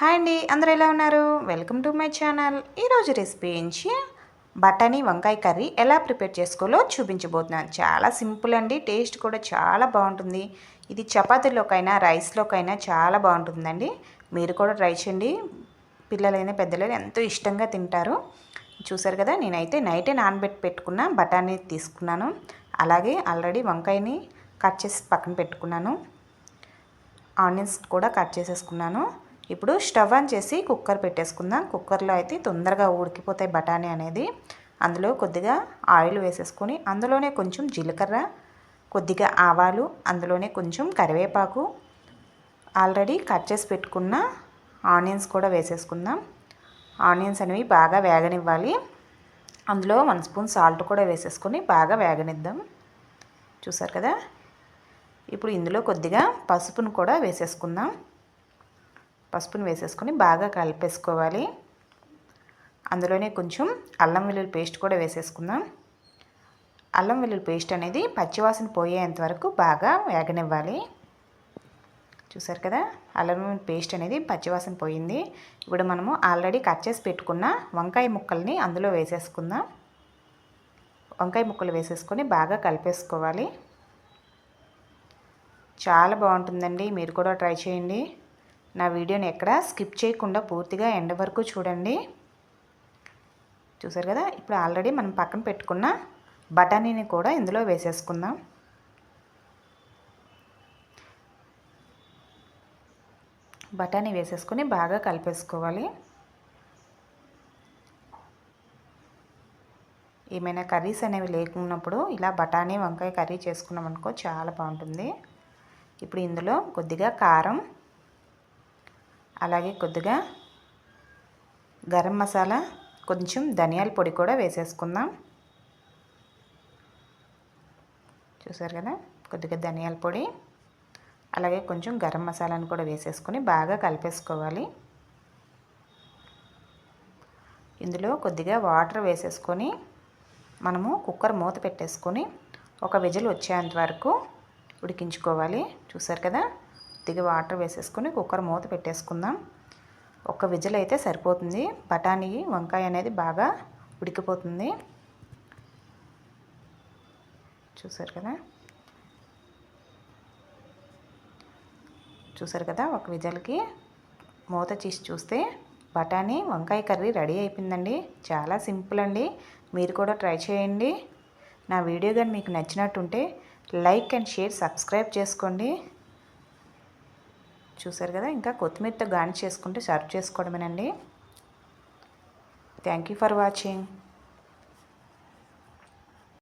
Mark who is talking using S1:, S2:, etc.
S1: Hi అండి అందరూ ఎలా ఉన్నారు? Welcome to my channel. ఈరోజు రెసిపీ ఏంచి బఠానీ వంకాయ కర్రీ ఎలా ప్రిపేర్ చేసుకోవాలో చూపించబోతున్నాను. చాలా సింపుల్ అండి టేస్ట్ కూడా చాలా బాగుంటుంది. ఇది చపాతీలోకైనా రైస్లోకైనా చాలా బాగుంటుందండి. మీరు కూడా ట్రై చేయండి. పిల్లలైనా పెద్దలైనా ఎంతో ఇష్టంగా తింటారు. చూసారు కదా నేనైతే నైటే నానబెట్టి పెట్టుకున్న బఠానీ తీసుకున్నాను. అలాగే ఆల్రెడీ వంకాయని కట్ చేసి పక్కన పెట్టుకున్నాను. ఆనియన్స్ కూడా కట్ చేసేసుకున్నాను. ఇప్పుడు స్టవ్ ఆన్ చేసి కుక్కర్ పెట్టేసుకుందాం. కుక్కర్లో అయితే తొందరగా ఉడికిపోతాయి బఠానీ అనేది. అందులో కొద్దిగా ఆయిల్ వేసేసుకొని అందులోనే కొంచెం జీలకర్ర కొద్దిగా ఆవాలు అందులోనే కొంచెం కరివేపాకు ఆల్రెడీ కట్ చేసి పెట్టుకున్న ఆనియన్స్ కూడా వేసేసుకుందాం. ఆనియన్స్ అనేవి బాగా వేగనివ్వాలి. అందులో వన్ స్పూన్ సాల్ట్ కూడా వేసేసుకొని బాగా వేగనిద్దాం. చూసారు కదా? ఇప్పుడు ఇందులో కొద్దిగా పసుపును కూడా వేసేసుకుందాం. పసుపుని వేసేసుకొని బాగా కలిపేసుకోవాలి. అందులోనే కొంచెం అల్లం వెల్లుల్లి పేస్ట్ కూడా వేసేసుకుందాం. అల్లం వెల్లుల్లి పేస్ట్ అనేది పచ్చివాసన పోయేంత వరకు బాగా వేగనివ్వాలి. చూసారు కదా? అల్లం వెల్లుల్లి పేస్ట్ అనేది పచ్చివాసన పోయింది. ఇప్పుడు మనము ఆల్రెడీ కట్ చేసి పెట్టుకున్న వంకాయ ముక్కల్ని అందులో వేసేసుకుందాం. వంకాయ ముక్కలు వేసేసుకొని బాగా కలిపేసుకోవాలి. చాలా బాగుంటుందండి. మీరు కూడా ట్రై చేయండి. నా వీడియోని ఎక్కడ స్కిప్ చేయకుండా పూర్తిగా ఎండ వరకు చూడండి. చూసారు కదా? ఇప్పుడు ఆల్రెడీ మనం పక్కన పెట్టుకున్న బఠానీని కూడా ఇందులో వేసేసుకుందాం. బఠానీ వేసేసుకొని బాగా కలిపేసుకోవాలి. ఏమైనా కర్రీస్ అనేవి లేకున్నప్పుడు ఇలా బఠానీ వంకాయ కర్రీ చేసుకున్నాం అనుకో చాలా బాగుంటుంది. ఇప్పుడు ఇందులో కొద్దిగా కారం అలాగే కొద్దిగా గరం మసాలా కొంచెం ధనియాల పొడి కూడా వేసేసుకుందాం. చూసారు కదా? కొద్దిగా ధనియాల పొడి అలాగే కొంచెం గరం మసాలాను కూడా వేసేసుకొని బాగా కలిపేసుకోవాలి. ఇందులో కొద్దిగా వాటర్ వేసేసుకొని మనము కుక్కర్ మూత పెట్టేసుకొని ఒక విజిల్ వచ్చేంత వరకు ఉడికించుకోవాలి. చూసారు కదా? కొద్దిగా వాటర్ వేసేసుకొని కుక్కర్ మూత పెట్టేసుకుందాం. ఒక విజిల్ అయితే సరిపోతుంది. బఠానీ వంకాయ అనేది బాగా ఉడికిపోతుంది. చూసారు కదా? చూసారు కదా? ఒక విజల్కి మూత తీసి చూస్తే బఠానీ వంకాయ కర్రీ రెడీ అయిపోయిందండి. చాలా సింపుల్ అండి. మీరు కూడా ట్రై చేయండి. నా వీడియో కానీ మీకు నచ్చినట్టుంటే లైక్ అండ్ షేర్ సబ్స్క్రైబ్ చేసుకోండి. చూసారు కదా? ఇంకా కొత్తిమీరతో గాని చేసుకుంటే serve చేసుకోవడమేనండి. Thank you for watching